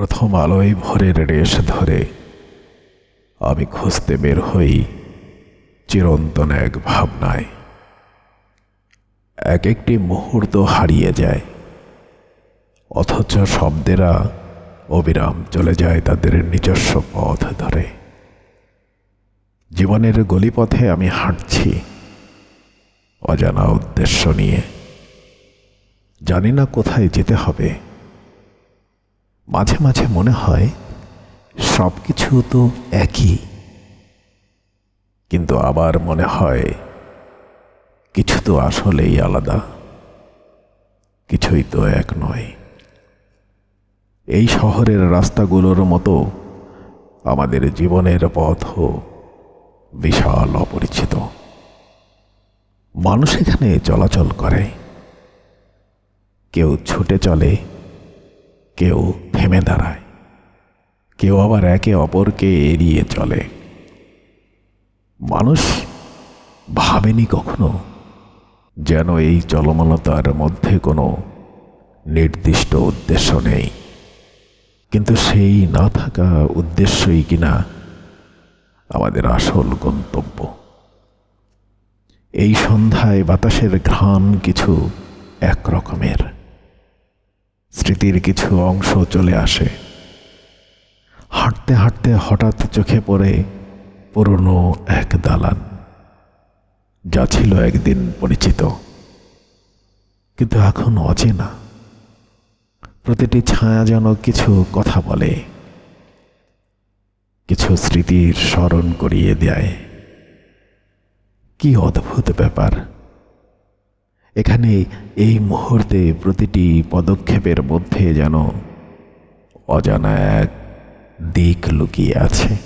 প্রথম আলোয় ভোরের রেশ ধরে আমি খুঁজতে বের হই চিরন্তন এক ভাবনায়। এক একটি মুহূর্ত হারিয়ে যায়। অথচ শব্দেরা অবিরাম চলে যায় তাদের নিজস্ব পথ ধরে। জীবনের গলিপথে আমি হাঁটছি অজানা উদ্দেশ্য নিয়ে। জানি না কোথায় যেতে হবে। মাঝে মাঝে মনে হয় সব কিছু তো একই। কিন্তু আবার মনে হয় কিছু তো আসলেই আলাদা, কিছুই তো এক নয়। এই শহরের রাস্তাগুলোর মতো আমাদের জীবনের পথও বিশাল অপরিচিত। মানুষ এখানে চলাচল করে। কেউ ছুটে চলে, কেউ থেমে দাঁড়ায়। কেউ আবার একে অপরকে এড়িয়ে চলে। মানুষ ভাবেনি কখনো যেন এই চলমলতার মধ্যে কোনো নির্দিষ্ট উদ্দেশ্য নেই। কিন্তু সেই না থাকা উদ্দেশ্যই কিনা আমাদের আসল গন্তব্য। এই সন্ধ্যায় বাতাসের ঘ্রাণ কিছু এক রকমের স্মৃতির কিছু অংশ চলে আসে। হাঁটতে হাঁটতে হঠাৎ চোখে পড়ে পুরনো এক দালান, যা ছিল একদিন পরিচিত, কিন্তু এখন অচেনা। প্রতিটি ছায়া যেন কিছু কথা বলে, কিছু স্মৃতির স্মরণ করিয়ে দেয়। কি অদ্ভুত ব্যাপার! এখানে এই মুহূর্তে প্রতিটি পদক্ষেপের মধ্যে যেন অজানা এক দিক লুকিয়ে আছে।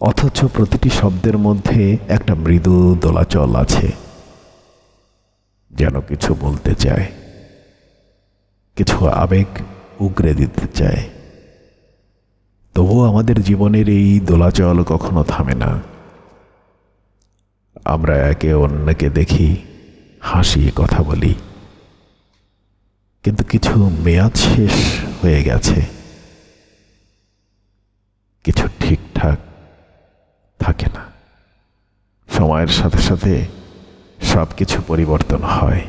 অথচ প্রতিটি শব্দের মধ্যে একটা মৃদু দোলাচল আছে, যেন কিছু বলতে চায়, কিছু আবেগ উগরে দিতে চায়। তবুও আমাদের জীবনের এই দোলাচল কখনো থামে না। আমরা একে অন্যকে দেখি হাসি কথা বলি। কিন্তু কিছু মেয়াদ শেষ হয়ে গেছে। কিছু ঠিকঠাক থাকে না। সময়ের সাথে সাথে সব কিছু পরিবর্তন হয়।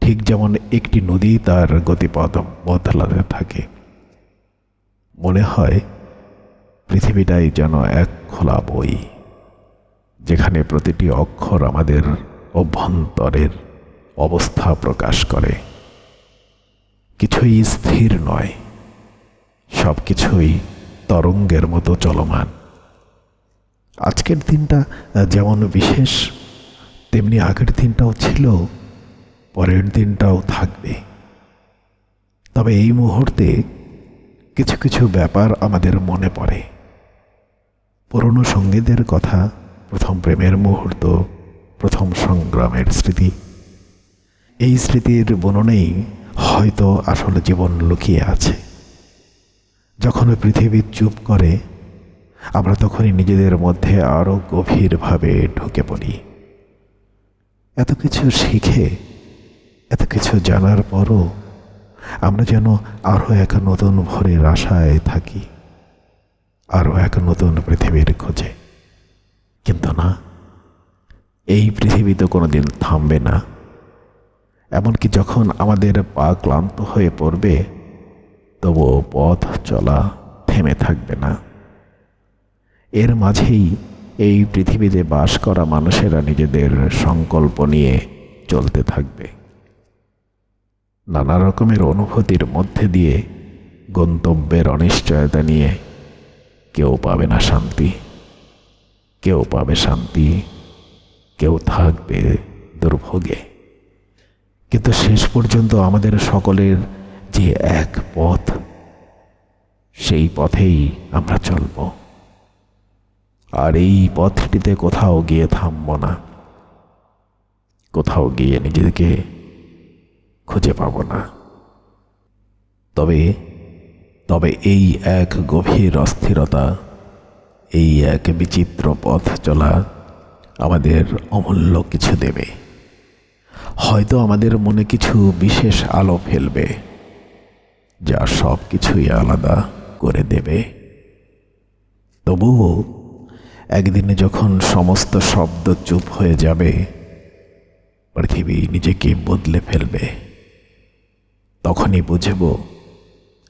ঠিক যেমন একটি নদী তার গতিপথ বদলাতে থাকে। মনে হয় পৃথিবীটাই যেন এক খোলা বই, যেখানে প্রতিটি অক্ষর আমাদের অভ্যন্তরের অবস্থা প্রকাশ করে। কিছুই স্থির নয়। সব কিছুই তরঙ্গের মতো চলমান। আজকের দিনটা যেমন বিশেষ, তেমনি আগের দিনটাও ছিল, পরের দিনটাও থাকবে। তবে এই মুহূর্তে কিছু কিছু ব্যাপার আমাদের মনে পড়ে। পুরনো সঙ্গীদের কথা প্রথম প্রেমের মুহূর্ত সংগ্রামের স্মৃতি। এই স্মৃতির বননেই হয়তো আসলে জীবন লুকিয়ে আছে। যখন পৃথিবী চুপ করে, আমরা তখনই নিজেদের মধ্যে আরও গভীরভাবে ঢুকে পড়ি। এত কিছু শিখে, এত কিছু জানার পরও আমরা যেন আরও এক নতুন ভোরের আশায় থাকি আরও এক নতুন পৃথিবীর খোঁজে। কিন্তু না এই পৃথিবী তো কোনোদিন থামবে না। এমনকি যখন আমাদের পা ক্লান্ত হয়ে পড়বে, তবুও পথ চলা থেমে থাকবে না। এর মাঝেই এই পৃথিবীতে বাস করা মানুষেরা নিজেদের সংকল্প নিয়ে চলতে থাকবে। নানা রকমের অনুভূতির মধ্যে দিয়ে গন্তব্যের অনিশ্চয়তা নিয়ে কেউ পাবে না শান্তি, কেউ পাবে শান্তি। কেউ থাকবে দুর্ভোগে। কিন্তু শেষ পর্যন্ত আমাদের সকলের যে এক পথ, সেই পথেই আমরা চলব। আর এই পথটিতে কোথাও গিয়ে থামব না। কোথাও গিয়ে নিজেকে খুঁজে পাব না। তবে তবে এই এক গভীর অস্থিরতা, এই এক বিচিত্র পথ চলা আমাদের অমূল্য কিছু দেবে। হয়তো আমাদের মনে কিছু বিশেষ আলো ফেলবে, যা সব কিছুই আলাদা করে দেবে। তবুও একদিনে যখন সমস্ত শব্দ চুপ হয়ে যাবে, পৃথিবী নিজেকে বদলে ফেলবে, তখনই বুঝব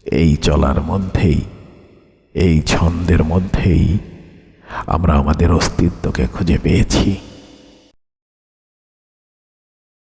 এই চলার মধ্যেই, এই ছন্দের মধ্যেই আমরা আমাদের অস্তিত্বকে খুঁজে পেয়েছি।